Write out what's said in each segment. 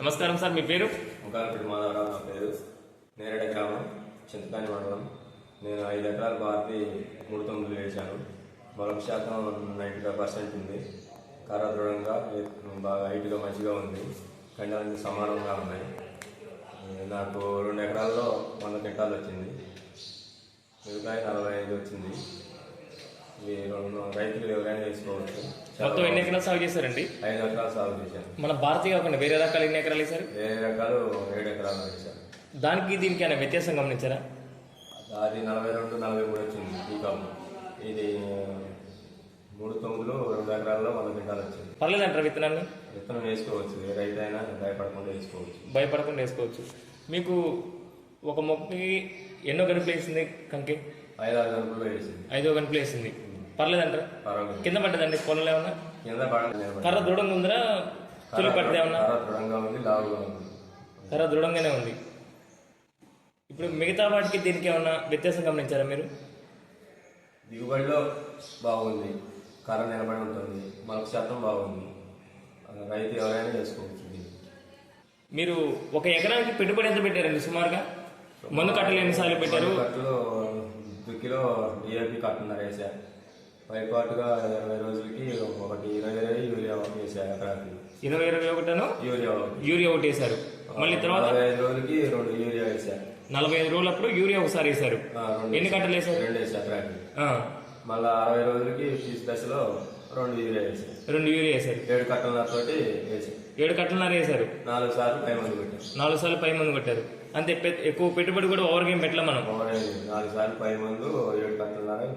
నమస్కారం సార్ మీ పేరు? ముఖాలపేట మాధవరావు నా పేరు. నేరేడ గ్రామం చింతకాని మండలం. నేను ఐదు ఎకరాల భారతి మూడు తొమ్మిది వేశాను. మొలక శాతం నైంటీ ఫైవ్ పర్సెంట్ ఉంది. కర్ర దృఢంగా బాగా హైట్గా మంచిగా ఉంది. కండాలన్నీ సమానంగా ఉన్నాయి. నాకు రెండు ఎకరాల్లో వంద క్వింటాలు వచ్చింది. మిగతా నలభై ఐదు వచ్చింది. రైతులు ఎవరైనా వేసుకోవచ్చు మొత్తం ఎన్ని ఎకరాలు సాగు చేశారండి? ఐదు ఎకరాలు సాగు చేశాను మన భారతీయ కాకుండా వేరే రకాలు ఎన్ని ఎకరాలు వేశారు? వేరే రకాలు ఏడు ఎకరాలు వేశాను దానికి దీనికి వ్యత్యాసం గమనించారా? అది నలభై రెండు నలభై మూడు వచ్చింది కాపు ఇది మూడు తొమ్మిదిలో రెండు ఎకరాల్లో వంద క్వింటాలు వచ్చింది. పర్లేదంటారా విత్తనాన్ని? విత్తనం వేసుకోవచ్చు. ఏ రైతు అయినా భయపడకుండా వేసుకోవచ్చు. భయపడకుండా వేసుకోవచ్చు. మీకు ఒక మొక్కకి ఎన్నో గనుపులు వేసింది కంకి? ఐదు గంటలు వేసింది పర్లేదంటారా? కింద పడ్డదండి పొలంలో ఏమన్నా? కర్ర దృఢంగా ఉందిరా? తులి పడితే ఏమన్నా? కర్ర దృఢంగానే ఉంది. ఇప్పుడు మిగతా వాటికి దీనికి ఏమన్నా వ్యత్యాసం గమనించారా మీరు? దిగుబడిలో బాగుంది కర్ర నిలబడి ఉంటుంది మొలక శాతం బాగుంది. రైతు ఎవరైనా చేసుకోవచ్చు. మీరు ఒక ఎకరానికి పెట్టుబడి ఎంత పెట్టారండి సుమారుగా? మందు కట్టలు ఎన్నిసార్లు పెట్టారు? కట్టులో దుక్కిలో డిఏపి కట్టున్నారు వేసా. పైపాటుగా ఇరవై రోజులకి ఒకటి ఇరవై ఇరవై యూరియా ఒకటి వేసా ఎకరాకి. ఇరవై ఇరవై ఒకటను? యూరియా ఒకటి. యూరియా ఒకటి వేశారు. మళ్ళీ తర్వాత? నలభై ఐదు రోజులకి రెండు యూరియా వేసా. నలభై ఐదు రోజులప్పుడు యూరియా ఒకసారి వేశారు. ఎన్ని కట్టలు వేశారు? రెండు వేసా ఎకరాకి. మళ్ళా అరవై రోజులకి పీస్ దశలో రెండు యూరియా వేసా. రెండు యూరియా వేశారు. ఏడు కట్టలతోటి వేసా. ఏడు కట్టలన్నర వేశారు నాలుగు సార్లు పై మంది పెట్టాం నాలుగు సార్లు పై మంది కొట్టారు. అంతే పెద్ద- ఎక్కువ పెట్టుబడి కూడా ఓవర్ గేమ్ పెట్టలే మనం. నాలుగు సార్లు పై మందు ఏడు కట్టలున్నార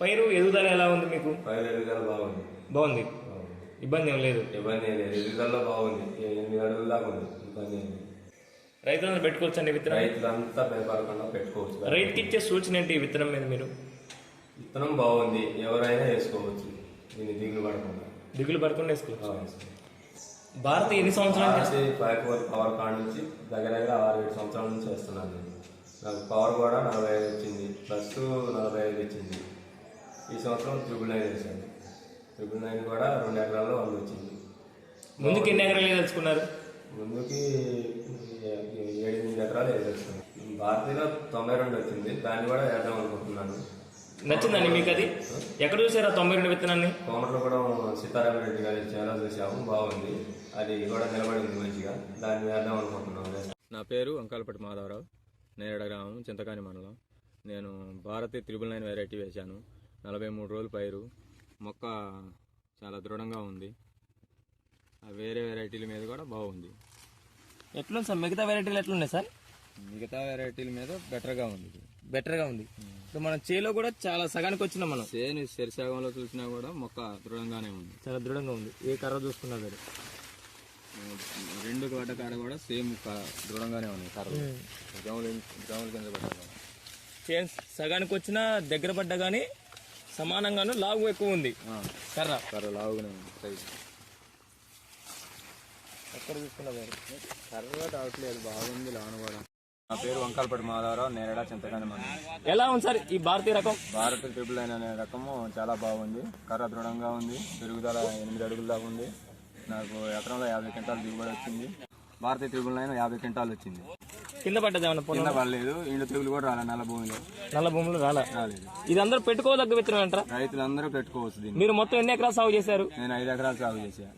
పైరు ఎదుగుదల ఎలా ఉంది మీకు? పై ఎదుగుదల బాగుంది. బాగుంది. ఇబ్బంది ఏం లేదు. ఇబ్బంది ఏం లేదు. ఎదుగుదలలో బాగుంది. ఎనిమిది అడుగుల దాకా ఉంది. ఇబ్బంది ఏం లేదు. రైతులందరూ పెట్టుకోవచ్చు అండి విత్తనం? రైతులంతా భయపడకుండా పెట్టుకోవచ్చు. రైతుకి ఇచ్చే సూచన ఏంటి విత్తనం మీద మీరు? విత్తనం బాగుంది. ఎవరైనా వేసుకోవచ్చు. దీన్ని దిగులు పడకుండా. దిగులు పడకుండా వేసుకోవచ్చు. భారత్ ఎన్ని సంవత్సరాలు ఫైవ్ ఫోర్ పవర్ కార్డ్ నుంచి దగ్గర దగ్గర ఆరు ఏడు సంవత్సరాల నుంచి వేస్తున్నాను నేను నాకు పవర్ కూడా నలభై ఐదు వచ్చింది ప్లస్ నలభై ఐదు వచ్చింది. ఈ సంవత్సరం త్రిబుల్ నైన్ వేసాను త్రిబుల్ నైన్ కూడా రెండు ఎకరాల్లో వంద వచ్చింది. ముందుకు ఎన్ని ఎకరాలు తెలుసుకున్నారు ముందుకి ఏడెనిమిది ఎకరాలు వేసేస్తాను భారతీయలో తొంభై రెండు వచ్చింది దాన్ని కూడా వేద్దాం అనుకుంటున్నాను. నచ్చిందండి మీకు అది? ఎక్కడ చూసారా తొంభై రెండు విత్తనాన్ని? కోమట్లో కూడా సీతారామ రెడ్డి గారి చాలా చూసాము బాగుంది. అది కూడా నిలబడింది మంచిగా. దాన్ని వేద్దాం అనుకుంటున్నాను నా పేరు అంకాలపట్టి మాధవరావు. నేరేడ గ్రామం? చింతకాని మండలం. నేను భారతి త్రిబుల్ నైన్ వెరైటీ వేశాను. నలభై మూడు రోజులు పైరు. మొక్క చాలా దృఢంగా ఉంది. ఆ వేరే వెరైటీల మీద కూడా బాగుంది. ఎట్లుంది సార్? మిగతా వెరైటీలు ఎట్లున్నాయి సార్? మిగతా వెరైటీల మీద బెటర్గా ఉంది. బెటర్గా ఉంది. ఇప్పుడు మన చేలో కూడా చాలా సగానికి వచ్చినాం మనం. సేను శరిసాగంలో చూసినా కూడా మొక్క దృఢంగానే ఉంది. చాలా దృఢంగా ఉంది. ఏ కర్ర చూసుకున్నా సరే. రెండు గడ్డ కాడ కూడా సేమ్ దృఢంగానే ఉన్నాయి కర్రలు గ్రౌండ్ గ్రౌండ్ కింద పడ్డా చేను సగానికి వచ్చినా దగ్గర పడ్డా కానీ సమానంగాను లావు ఎక్కువ ఉంది. కర్ర. కర్ర లావుగానే ఉంది సైజు. ఎక్కడ చూసుకున్నా సరే కర్ర రావట్లేదు బాగుంది లాను కూడా. నా పేరు వంకాలపట్టి మాధవరావు నేరేడా చింతకాని మండలం ఎలా ఉంది సార్ ఈ భారతీయ రకం? భారత ట్రిపుల్ నైన్ అనే రకము చాలా బాగుంది. కర్ర దృఢంగా ఉంది పెరుగుదల ఎనిమిది అడుగుల దాకా ఉంది. నాకు ఎకరంలో యాభై క్వింటాలు దిగుబడి వచ్చింది. భారతీయ ట్రిపుల్ నైన్ యాభై క్వింటాలు వచ్చింది. కింద పడ్డది ఏమన్నా కింద పడలేదు. ఇండ్ల తెగులు కూడా రాలే నల్ల భూమిలో. నల్ల భూములు రాలా? రాలేదు. ఇది అందరూ పెట్టుకోదగ్గ విత్తనం అంటారా? రైతులందరూ పెట్టుకోవచ్చు దీన్ని. మీరు మొత్తం ఎన్ని ఎకరాలు సాగు చేశారు? నేను ఐదు ఎకరాలు సాగు చేశాను